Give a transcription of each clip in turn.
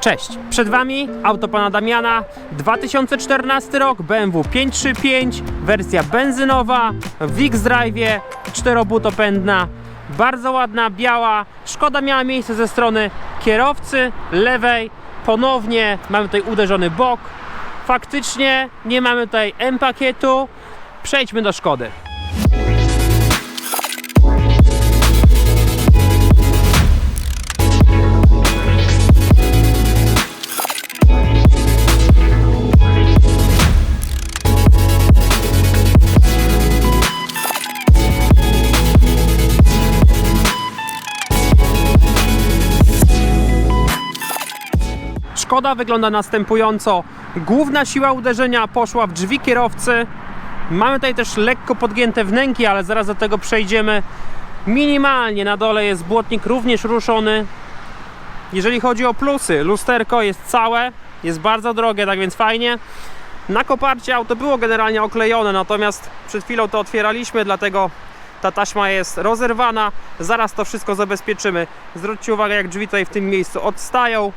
Cześć, przed Wami auto pana Damiana, 2014 rok, BMW 535, wersja benzynowa, w X-Drive, czterobutopędna, bardzo ładna, biała. Szkoda miała miejsce ze strony kierowcy, lewej, ponownie mamy tutaj uderzony bok. Faktycznie nie mamy tutaj M-pakietu. Przejdźmy do Szkody. Szkoda wygląda następująco. Główna siła uderzenia poszła w drzwi kierowcy. Mamy tutaj też lekko podgięte wnęki, ale zaraz do tego przejdziemy. Minimalnie na dole jest błotnik również ruszony. Jeżeli chodzi o plusy, lusterko jest całe, jest bardzo drogie, tak więc fajnie. Na koparcie auto było generalnie oklejone, natomiast przed chwilą to otwieraliśmy, dlatego ta taśma jest rozerwana. Zaraz to wszystko zabezpieczymy. Zwróćcie uwagę, jak drzwi tutaj w tym miejscu odstają.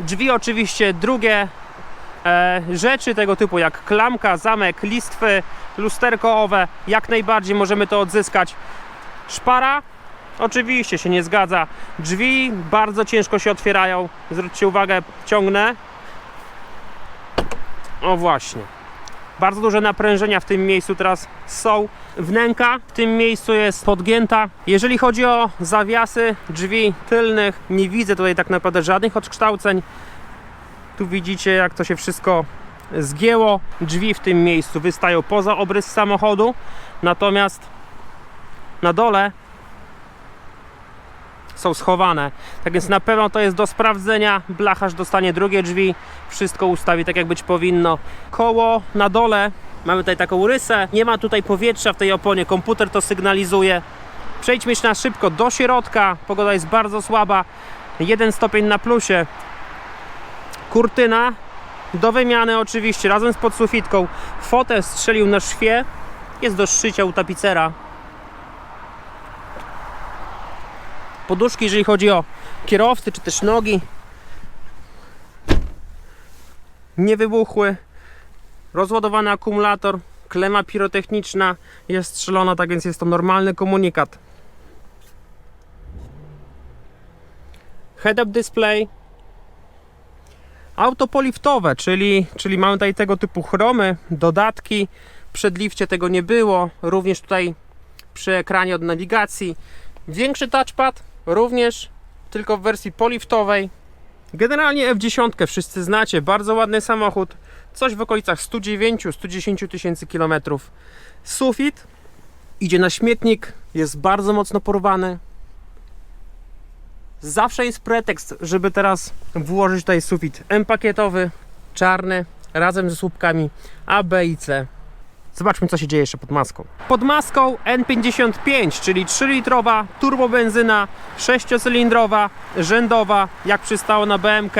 Drzwi oczywiście drugie e, rzeczy tego typu jak klamka, zamek, listwy, lusterko owe, jak najbardziej możemy to odzyskać. Szpara oczywiście się nie zgadza. Drzwi bardzo ciężko się otwierają. Zwróćcie uwagę, ciągnę. O właśnie. Bardzo duże naprężenia w tym miejscu teraz są. Wnęka w tym miejscu jest podgięta. Jeżeli chodzi o zawiasy drzwi tylnych, nie widzę tutaj tak naprawdę żadnych odkształceń. Tu widzicie, jak to się wszystko zgięło. Drzwi w tym miejscu wystają poza obrys samochodu, natomiast na dole są schowane. Tak więc na pewno to jest do sprawdzenia. Blacharz dostanie drugie drzwi, wszystko ustawi tak jak być powinno. Koło na dole mamy tutaj taką rysę. Nie ma tutaj powietrza w tej oponie, komputer to sygnalizuje. Przejdźmy się na szybko do środka. Pogoda jest bardzo słaba. Jeden stopień na plusie. Kurtyna do wymiany oczywiście, razem z podsufitką. Fotel strzelił na szwie. Jest do szycia u tapicera. Poduszki, jeżeli chodzi o kierowcy, czy też nogi. Nie wybuchły. Rozładowany akumulator, klema pirotechniczna jest strzelona, tak więc jest to normalny komunikat. Head-up display. Auto poliftowe, czyli, czyli mamy tutaj tego typu chromy, dodatki. Przed lifcie tego nie było. Również tutaj przy ekranie od nawigacji. Większy touchpad, również tylko w wersji poliftowej. Generalnie F10 wszyscy znacie, bardzo ładny samochód. Coś w okolicach 109-110 tysięcy kilometrów. Sufit idzie na śmietnik, jest bardzo mocno porwany. Zawsze jest pretekst, żeby teraz włożyć tutaj sufit M-pakietowy, czarny, razem ze słupkami A, B i C. Zobaczmy, co się dzieje jeszcze pod maską. Pod maską N55, czyli 3-litrowa turbobenzyna, 6-cylindrowa, rzędowa, jak przystało na BMK.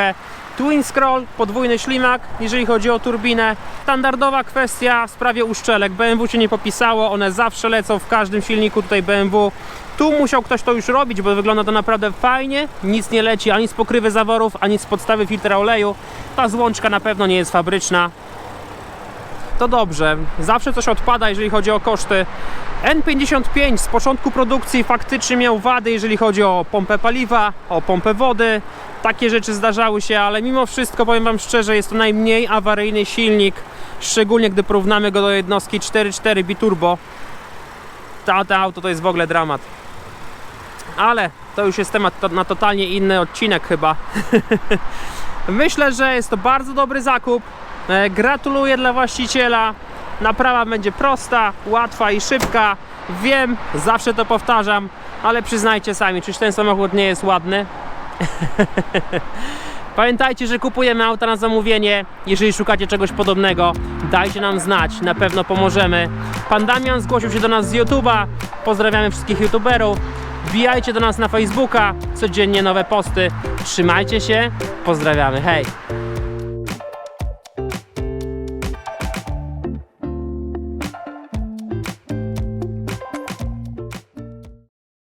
Twin scroll, podwójny ślimak, jeżeli chodzi o turbinę. Standardowa kwestia w sprawie uszczelek. BMW się nie popisało, one zawsze lecą w każdym silniku tutaj BMW. Tu musiał ktoś to już robić, bo wygląda to naprawdę fajnie. Nic nie leci ani z pokrywy zaworów, ani z podstawy filtra oleju. Ta złączka na pewno nie jest fabryczna to dobrze. Zawsze coś odpada, jeżeli chodzi o koszty. N55 z początku produkcji faktycznie miał wady, jeżeli chodzi o pompę paliwa, o pompę wody. Takie rzeczy zdarzały się, ale mimo wszystko powiem Wam szczerze, jest to najmniej awaryjny silnik, szczególnie gdy porównamy go do jednostki 4.4 biturbo. To, to auto to jest w ogóle dramat. Ale to już jest temat to, na totalnie inny odcinek chyba. Myślę, że jest to bardzo dobry zakup. E, Gratuluję dla właściciela. Naprawa będzie prosta, łatwa i szybka. Wiem, zawsze to powtarzam, ale przyznajcie sami, czyż ten samochód nie jest ładny? Pamiętajcie, że kupujemy auta na zamówienie. Jeżeli szukacie czegoś podobnego, dajcie nam znać, na pewno pomożemy. Pan Damian zgłosił się do nas z YouTube'a. Pozdrawiamy wszystkich YouTuberów. Wbijajcie do nas na Facebooka, codziennie nowe posty. Trzymajcie się, pozdrawiamy, hej!